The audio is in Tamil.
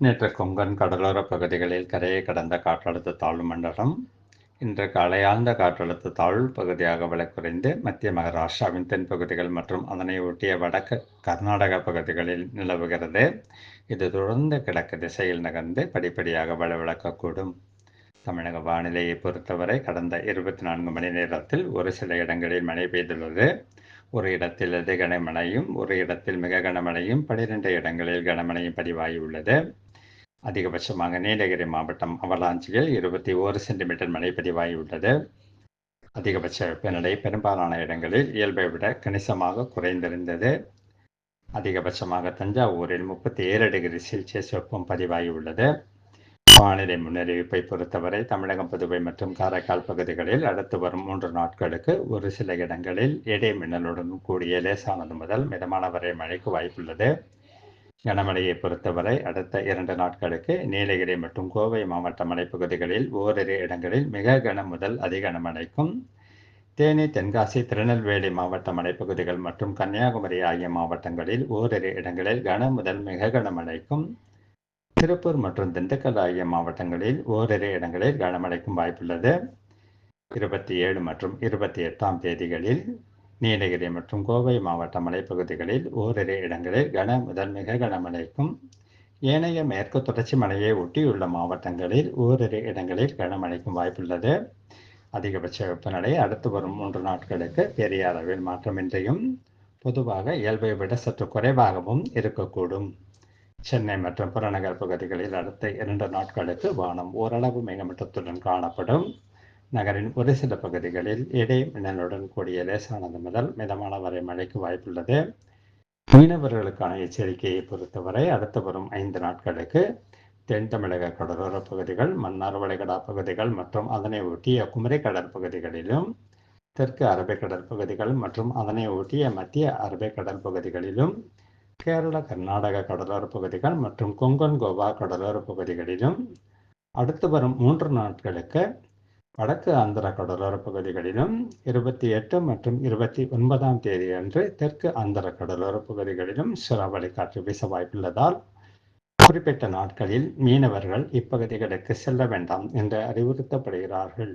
நேற்று கொங்கன் கடலோர பகுதிகளில் கரையை கடந்த காற்றழுத்த தாழ்வு மண்டலம் இன்று காலையாழ்ந்த காற்றழுத்த தாழ்வு பகுதியாக விலக்குறைந்து மத்திய மகாராஷ்டிராவின் தென்பகுதிகள் மற்றும் அதனை ஒட்டிய வடக்கு கர்நாடக பகுதிகளில் நிலவுகிறது. இது தொடர்ந்து கிழக்கு திசையில் நகர்ந்து படிப்படியாக வலுவிழக்கக்கூடும். தமிழக வானிலையை பொறுத்தவரை கடந்த இருபத்தி நான்கு மணி நேரத்தில் ஒரு சில இடங்களில் மழை பெய்துள்ளது. ஒரு இடத்தில் அதிக கனமழையும் ஒரு இடத்தில் மிக கனமழையும் பனிரெண்டு இடங்களில் கனமழையும் பதிவாகியுள்ளது. அதிகபட்சமாக நீலகிரி மாவட்டம் அவலாஞ்சியில் இருபத்தி ஓரு சென்டிமீட்டர் மழை பதிவாகியுள்ளது. அதிகபட்ச வெப்பநிலை பெரும்பாலான இடங்களில் இயல்பை விட கணிசமாக குறைந்திருந்தது. அதிகபட்சமாக தஞ்சாவூரில் முப்பத்தி ஏழு டிகிரி செல்சியஸ் வெப்பம் பதிவாகியுள்ளது. வானிலை முன்னறிவிப்பை பொறுத்தவரை தமிழகம் புதுவை மற்றும் காரைக்கால் பகுதிகளில் அடுத்து வரும் மூன்று நாட்களுக்கு ஒரு சில இடங்களில் இடைமின்னலுடன் கூடிய லேசானது முதல் மிதமான வரை மழைக்கு வாய்ப்புள்ளது. கனமழையை பொறுத்தவரை அடுத்த இரண்டு நாட்களுக்கு நீலகிரி மற்றும் கோவை மாவட்ட மலைப்பகுதிகளில் ஓரிரு இடங்களில் மிக கன முதல் அதிக கனமழைக்கும் தேனி தென்காசி திருநெல்வேலி மாவட்ட மலைப்பகுதிகள் மற்றும் கன்னியாகுமரி ஆகிய மாவட்டங்களில் ஓரிரு இடங்களில் கன முதல் மிக கனமழைக்கும் திருப்பூர் மற்றும் திண்டுக்கல் ஆகிய மாவட்டங்களில் ஓரிரு இடங்களில் கனமழைக்கும் வாய்ப்புள்ளது. இருபத்தி ஏழு மற்றும் இருபத்தி எட்டாம் தேதிகளில் நீலகிரி மற்றும் கோவை மாவட்ட மலைப்பகுதிகளில் ஓரிரு இடங்களில் கன முதல் மிக கனமழைக்கும் ஏனைய மேற்கு தொடர்ச்சி மலையை ஒட்டியுள்ள மாவட்டங்களில் ஓரிரு இடங்களில் கனமழைக்கும் வாய்ப்புள்ளது. அதிகபட்ச வெப்பநிலை அடுத்து வரும் மூன்று நாட்களுக்கு பெரிய அளவில் மாற்றமின்றியும் பொதுவாக இயல்பை விட சற்று குறைவாகவும் இருக்கக்கூடும். சென்னை மற்றும் புறநகர் பகுதிகளில் அடுத்த இரண்டு நாட்களுக்கு வானம் ஓரளவு மேகமூட்டத்துடன் காணப்படும். நகரின் ஒரு சில பகுதிகளில் இடை மின்னலுடன் கூடிய லேசானது முதல் மிதமான வரை மழைக்கு வாய்ப்புள்ளது. மீனவர்களுக்கான எச்சரிக்கையை பொறுத்தவரை அடுத்து வரும் ஐந்து நாட்களுக்கு தென் தமிழக கடலோர பகுதிகள் மன்னார் வளைகடா பகுதிகள் மற்றும் அதனை ஒட்டிய குமரி கடற்பகுதிகளிலும் தெற்கு அரபிக்கடல் பகுதிகள் மற்றும் அதனை ஒட்டிய மத்திய அரபிக்கடல் பகுதிகளிலும் கேரள கர்நாடக கடலோர பகுதிகள் மற்றும் கொங்கன் கோவா கடலோர பகுதிகளிலும் அடுத்து வரும் மூன்று நாட்களுக்கு வடக்கு ஆந்திர கடலோர பகுதிகளிலும் இருபத்தி எட்டு மற்றும் இருபத்தி ஒன்பதாம் தேதி அன்று தெற்கு ஆந்திர கடலோர பகுதிகளிலும் சூறாவளி காற்று வீச வாய்ப்புள்ளதால் குறிப்பிட்ட நாட்களில் மீனவர்கள் இப்பகுதிகளுக்கு செல்ல வேண்டாம் என்று அறிவுறுத்தப்படுகிறார்கள்.